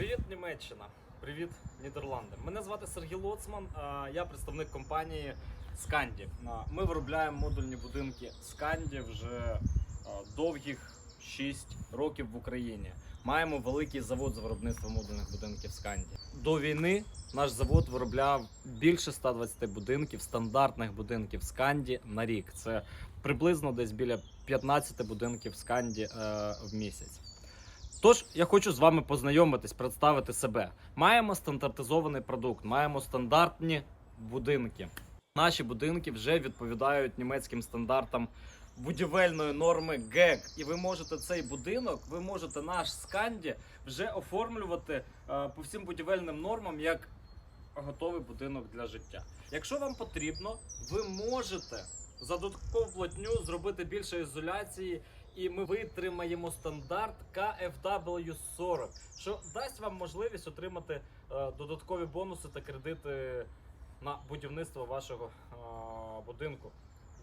Привіт, Німеччина. Привіт, Нідерланди. Мене звати Сергій Лоцман. Я представник компанії Сканді. Ми виробляємо модульні будинки Сканді вже довгих 6 років в Україні. Маємо великий завод з виробництва модульних будинків Сканді. До війни наш завод виробляв більше 120 будинків, стандартних будинків Сканді на рік. Це приблизно десь біля 15 будинків Сканді е, в місяць. Тож я хочу з вами познайомитись, представити себе. Маємо стандартизований продукт, маємо стандартні будинки. Наші будинки вже відповідають німецьким стандартам будівельної норми ГЕК. І ви можете цей будинок, ви можете наш сканді вже оформлювати е, по всім будівельним нормам як готовий будинок для життя. Якщо вам потрібно, ви можете за додаткову платню зробити більше ізоляції і ми витримаємо стандарт KFW40, що дасть вам можливість отримати е, додаткові бонуси та кредити на будівництво вашого е, будинку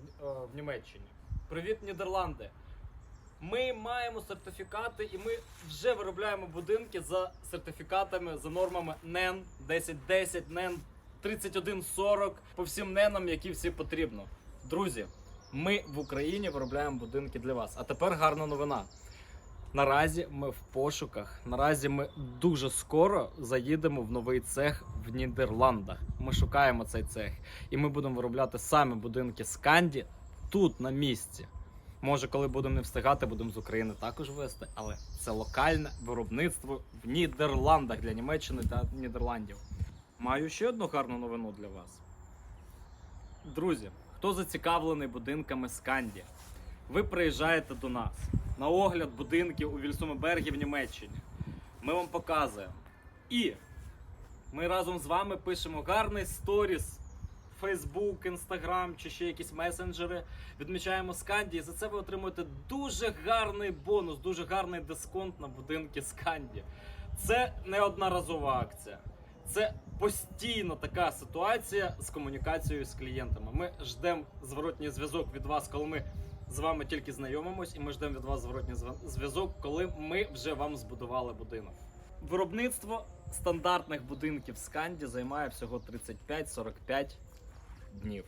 е, в Німеччині. Привіт, Нідерланди! Ми маємо сертифікати, і ми вже виробляємо будинки за сертифікатами, за нормами NEN 1010, NEN 3140, по всім ненам, які всі потрібно. Друзі, ми в Україні виробляємо будинки для вас. А тепер гарна новина. Наразі ми в пошуках. Наразі ми дуже скоро заїдемо в новий цех в Нідерландах. Ми шукаємо цей цех, і ми будемо виробляти саме будинки Сканді тут на місці. Може, коли будемо не встигати, будемо з України також вести, але це локальне виробництво в Нідерландах для Німеччини та Нідерландів. Маю ще одну гарну новину для вас. Друзі, хто зацікавлений будинками Сканді, ви приїжджаєте до нас на огляд будинків у Вільсумебергі в Німеччині. Ми вам показуємо. І ми разом з вами пишемо гарний сторіс. Фейсбук, Інстаграм чи ще якісь месенджери. Відмічаємо Сканді, і за це ви отримуєте дуже гарний бонус, дуже гарний дисконт на будинки Сканді. Це не одноразова акція. Це постійно така ситуація з комунікацією з клієнтами. Ми ждемо зворотній зв'язок від вас, коли ми з вами тільки знайомимось, і ми ждемо від вас зворотній зв'язок, коли ми вже вам збудували будинок. Виробництво стандартних будинків Сканді займає всього 35-45 днів.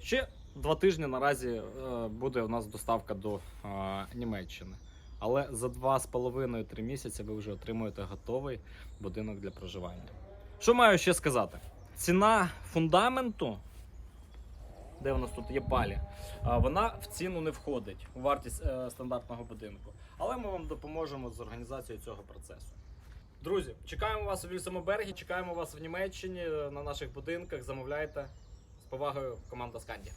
Ще два тижні наразі е, буде у нас доставка до е, Німеччини. Але за два з половиною три місяці ви вже отримуєте готовий будинок для проживання. Що маю ще сказати? Ціна фундаменту, де у нас тут є палі, вона в ціну не входить у вартість е, стандартного будинку. Але ми вам допоможемо з організацією цього процесу. Друзі, чекаємо вас у Вільсамобергі, чекаємо вас в Німеччині е, на наших будинках. Замовляйте з повагою команда Сканді.